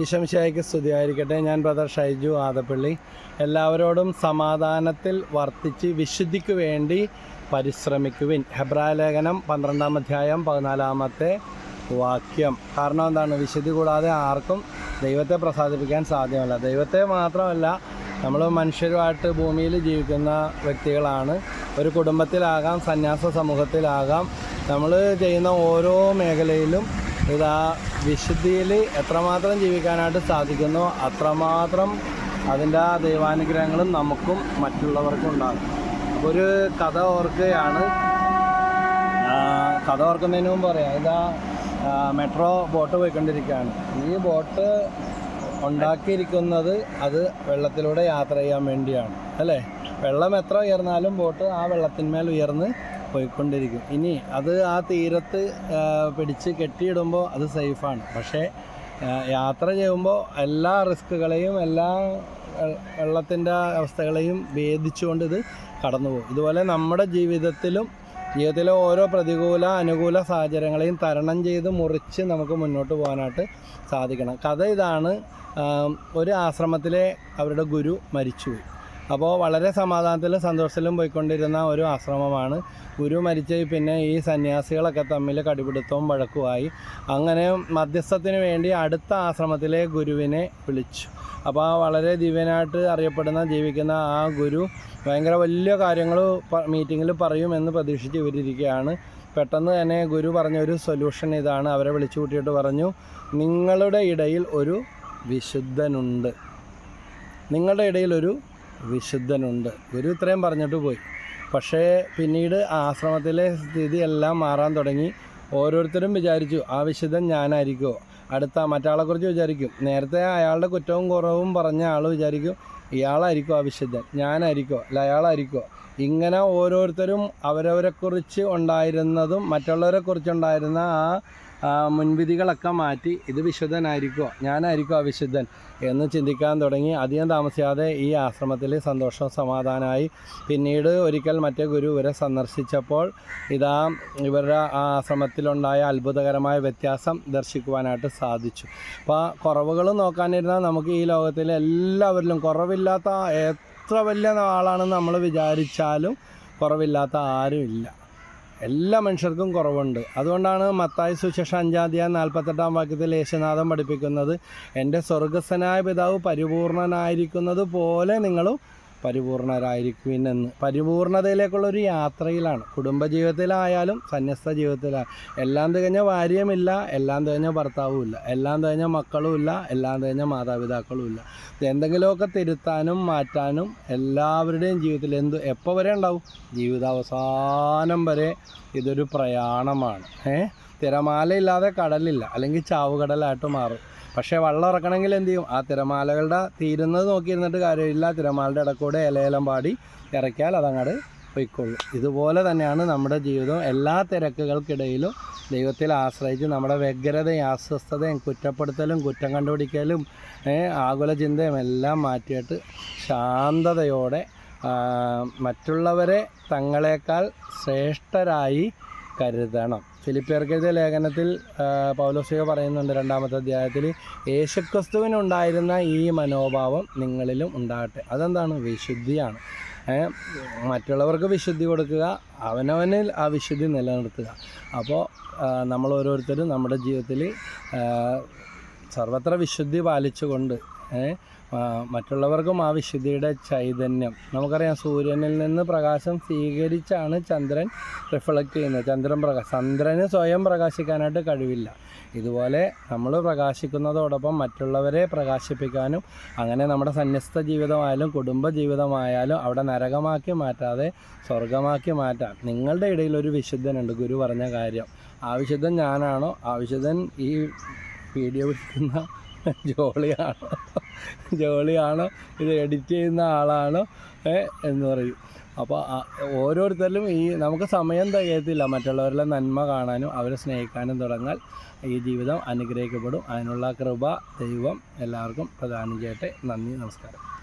ഈശംശായിക്ക് സ്തുതിയായിരിക്കട്ടെ. ഞാൻ ബ്രദർ ഷൈജു ആദപ്പള്ളി. എല്ലാവരോടും സമാധാനത്തിൽ വർത്തിച്ച് വിശുദ്ധിക്ക് വേണ്ടി പരിശ്രമിക്കുവിൻ. ഹെബ്രായ ലേഖനം പന്ത്രണ്ടാം അധ്യായം പതിനാലാമത്തെ വാക്യം. കാരണം എന്താണ്? വിശുദ്ധി കൂടാതെ ആർക്കും ദൈവത്തെ പ്രസാദിപ്പിക്കാൻ സാധ്യമല്ല. ദൈവത്തെ മാത്രമല്ല നമ്മൾ മനുഷ്യരുമായിട്ട് ഭൂമിയിൽ ജീവിക്കുന്ന വ്യക്തികളാണ്. ഒരു കുടുംബത്തിലാകാം സന്യാസ സമൂഹത്തിലാകാം. നമ്മൾ ചെയ്യുന്ന ഓരോ മേഖലയിലും ഇതാ വിശുദ്ധിയിൽ എത്രമാത്രം ജീവിക്കാനായിട്ട് സാധിക്കുന്നു അത്രമാത്രം അതിന്റെ ആ ദൈവാനുഗ്രഹങ്ങളും നമുക്കും മറ്റുള്ളവർക്കും ഉണ്ടാകും. അപ്പോൾ ഒരു കഥ ഓർക്കുകയാണ്. ആ, കഥ ഓർക്കുന്നതിന് മുമ്പ് പറയാം ഇതാ മെട്രോ ബോട്ട് പോയിക്കൊണ്ടിരിക്കുകയാണ്. ഈ ബോട്ട് ഉണ്ടാക്കിയിരിക്കുന്നത് അത് വെള്ളത്തിലൂടെ യാത്ര ചെയ്യാൻ വേണ്ടിയാണ് അല്ലേ? വെള്ളം എത്ര ഉയർന്നാലും ബോട്ട് ആ വെള്ളത്തിന്മേൽ ഉയർന്ന് പോയിക്കൊണ്ടിരിക്കും. ഇനി അത് ആ തീരത്ത് പിടിച്ച് കെട്ടിയിടുമ്പോൾ അത് സേഫാണ്. പക്ഷേ യാത്ര ചെയ്യുമ്പോൾ എല്ലാ റിസ്കുകളെയും എല്ലാ വെള്ളത്തിന്റെ അവസ്ഥകളെയും ഭേദിച്ചുകൊണ്ട് ഇത് കടന്നു പോകും ഇതുപോലെ നമ്മുടെ ജീവിതത്തിലും ജീവിതത്തിലെ ഓരോ പ്രതികൂല അനുകൂല സാഹചര്യങ്ങളെയും തരണം ചെയ്ത് മുറിച്ച് നമുക്ക് മുന്നോട്ട് പോകാനായിട്ട് സാധിക്കണം. കഥ ഇതാണ്. ഒരു ആശ്രമത്തിലെ അവരുടെ ഗുരു മരിച്ചുപോയി. അപ്പോൾ വളരെ സമാധാനത്തിലും സന്തോഷത്തിലും പോയിക്കൊണ്ടിരുന്ന ഒരു ആശ്രമമാണ്. ഗുരു മരിച്ച പിന്നെ ഈ സന്യാസികളൊക്കെ തമ്മിൽ കടിപിടുത്തവും വഴക്കുമായി. അങ്ങനെ മധ്യസ്ഥത്തിന് വേണ്ടി അടുത്ത ആശ്രമത്തിലെ ഗുരുവിനെ വിളിച്ചു. അപ്പോൾ ആ വളരെ ദിവ്യനായിട്ട് അറിയപ്പെടുന്ന ജീവിക്കുന്ന ആ ഗുരു ഭയങ്കര വലിയ കാര്യങ്ങൾ മീറ്റിങ്ങിൽ പറയുമെന്ന് പ്രതീക്ഷിച്ച് ഇവരിയ്ക്കുകയാണ് പെട്ടെന്ന് തന്നെ ഗുരു പറഞ്ഞൊരു സൊല്യൂഷൻ ഇതാണ്. അവരെ വിളിച്ചു കൂട്ടിയിട്ട് പറഞ്ഞു നിങ്ങളുടെ ഇടയിൽ ഒരു വിശുദ്ധനുണ്ട്. നിങ്ങളുടെ ഇടയിൽ ഒരു വിശുദ്ധനുണ്ട്. ഗുരു ഇത്രയും പറഞ്ഞിട്ട് പോയി. പക്ഷേ പിന്നീട് ആശ്രമത്തിലെ സ്ഥിതിയെല്ലാം മാറാൻ തുടങ്ങി. ഓരോരുത്തരും വിചാരിച്ചു ആ വിശുദ്ധൻ ഞാനായിരിക്കുമോ അടുത്ത മറ്റാളെക്കുറിച്ച് വിചാരിക്കും. നേരത്തെ അയാളുടെ കുറ്റവും കുറവും പറഞ്ഞ ആൾ വിചാരിക്കും ഇയാളായിരിക്കും ആ വിശുദ്ധൻ? ഞാനായിരിക്കോ? അല്ല അയാളായിരിക്കോ? ഇങ്ങനെ ഓരോരുത്തരും അവരവരെക്കുറിച്ച് ഉണ്ടായിരുന്നതും മറ്റുള്ളവരെക്കുറിച്ചുണ്ടായിരുന്ന ആ മുൻവിധികളൊക്കെ മാറ്റി ഇത് വിശുദ്ധനായിരിക്കോ? ഞാനായിരിക്കോ ആ വിശുദ്ധൻ എന്ന് ചിന്തിക്കാൻ തുടങ്ങി അധികം താമസിയാതെ ഈ ആശ്രമത്തിൽ സന്തോഷം സമാധാനമായി. പിന്നീട് ഒരിക്കൽ മറ്റേ ഗുരു ഇവരെ സന്ദർശിച്ചപ്പോൾ ഇതാ ഇവരുടെ ആ ആശ്രമത്തിലുണ്ടായ അത്ഭുതകരമായ വ്യത്യാസം ദർശിക്കുവാനായിട്ട് സാധിച്ചു. അപ്പോൾ കുറവുകൾ നോക്കാനിരുന്നാൽ നമുക്ക് ഈ ലോകത്തിൽ എല്ലാവരിലും കുറവില്ലാത്ത എത്ര വലിയ ആളാണെന്ന് നമ്മൾ വിചാരിച്ചാലും കുറവില്ലാത്ത ആരുമില്ല എല്ലാ മനുഷ്യർക്കും കുറവുണ്ട്. അതുകൊണ്ടാണ് മത്തായ സുശേഷ അഞ്ചാധ്യായം നാൽപ്പത്തെട്ടാം വാക്യത്തിൽ യേശുനാഥം പഠിപ്പിക്കുന്നത് എന്റെ സ്വർഗസ്വനായ പിതാവ് പരിപൂർണനായിരിക്കുന്നത് പോലെ നിങ്ങളും പരിപൂർണരായിരിക്കുവിൻ എന്ന് പരിപൂർണതയിലേക്കുള്ള ഒരു യാത്രയിലാണ്. കുടുംബജീവിതത്തിലായാലും സന്യസ്ത ജീവിതത്തിലായാലും എല്ലാം തികഞ്ഞ ഭാര്യയുമില്ല എല്ലാം തികഞ്ഞ ഭർത്താവുമില്ല എല്ലാം തികഞ്ഞ മക്കളുമില്ല എല്ലാം തികഞ്ഞ മാതാപിതാക്കളും ഇല്ല എന്തെങ്കിലുമൊക്കെ തിരുത്താനും മാറ്റാനും എല്ലാവരുടെയും ജീവിതത്തിൽ എന്ത് എപ്പോൾ വരെ ഉണ്ടാവും? ജീവിതാവസാനം വരെ ഇതൊരു പ്രയാണമാണ്. ഏഹ് തിരമാലയില്ലാതെ കടലില്ല. അല്ലെങ്കിൽ ചാവുകടലായിട്ട് മാറും. പക്ഷേ വള്ളം ഇറക്കണമെങ്കിൽ എന്ത് ചെയ്യും? ആ തിരമാലകളുടെ തീരുന്നത് നോക്കിയിരുന്നിട്ട് കാര്യമില്ല. തിരമാലയുടെ ഇടക്കൂടെ ഇലയിലം പാടി ഇറക്കിയാൽ അതങ്ങോട്ട് പൊയ്ക്കൊള്ളും. ഇതുപോലെ തന്നെയാണ് നമ്മുടെ ജീവിതം എല്ലാ തിരക്കുകൾക്കിടയിലും ദൈവത്തിൽ ആശ്രയിച്ച് നമ്മുടെ വ്യഗ്രതയും അസ്വസ്ഥതയും കുറ്റപ്പെടുത്തലും കുറ്റം കണ്ടുപിടിക്കലും ആകുല ചിന്തയും എല്ലാം മാറ്റിയിട്ട് ശാന്തതയോടെ മറ്റുള്ളവരെ തങ്ങളെക്കാൾ ശ്രേഷ്ഠരായി കരുതണം. ഫിലിപ്പിയർക്കെഴുതിയ ലേഖനത്തിൽ പൗലോസിക പറയുന്നുണ്ട് രണ്ടാമത്തെ അധ്യായത്തിൽ യേശുക്രിസ്തുവിനുണ്ടായിരുന്ന ഈ മനോഭാവം നിങ്ങളിലും ഉണ്ടാകട്ടെ. അതെന്താണ്? വിശുദ്ധിയാണ്. മറ്റുള്ളവർക്ക് വിശുദ്ധി കൊടുക്കുക അവനവനിൽ ആ വിശുദ്ധി നിലനിർത്തുക. അപ്പോൾ നമ്മൾ ഓരോരുത്തരും നമ്മുടെ ജീവിതത്തിൽ സർവത്ര വിശുദ്ധി പാലിച്ചുകൊണ്ട് മറ്റുള്ളവർക്കും ആ വിശുദ്ധിയുടെ ചൈതന്യം. നമുക്കറിയാം സൂര്യനിൽ നിന്ന് പ്രകാശം സ്വീകരിച്ചാണ് ചന്ദ്രൻ റിഫ്ലക്റ്റ് ചെയ്യുന്നത്. ചന്ദ്രൻ പ്രകാശം ചന്ദ്രന് സ്വയം പ്രകാശിക്കാനായിട്ട് കഴിവില്ല. ഇതുപോലെ നമ്മൾ പ്രകാശിക്കുന്നതോടൊപ്പം മറ്റുള്ളവരെ പ്രകാശിപ്പിക്കാനും അങ്ങനെ നമ്മുടെ സന്യസ്ത ജീവിതമായാലും കുടുംബ ജീവിതമായാലും അവിടെ നരകമാക്കി മാറ്റാതെ സ്വർഗമാക്കി മാറ്റാം നിങ്ങളുടെ ഇടയിൽ ഒരു വിശുദ്ധനുണ്ട് ഗുരു പറഞ്ഞ കാര്യം. ആ വിശുദ്ധൻ ഞാനാണോ? ആ വിശുദ്ധൻ ഈ വീഡിയോ വിളിക്കുന്ന ജോളിയാണോ? ജോളിയാണോ? ഇത് എഡിറ്റ് ചെയ്യുന്ന ആളാണോ? എന്ന് പറയും. അപ്പോൾ ഓരോരുത്തരിലും ഈ നമുക്ക് സമയം തികയത്തില്ല. മറ്റുള്ളവരുടെ നന്മ കാണാനും അവരെ സ്നേഹിക്കാനും തുടങ്ങാൻ ഈ ജീവിതം അനുഗ്രഹിക്കപ്പെടും. അതിനുള്ള കൃപ ദൈവം എല്ലാവർക്കും പ്രദാനം ചെയ്യട്ടെ. നന്ദി നമസ്കാരം.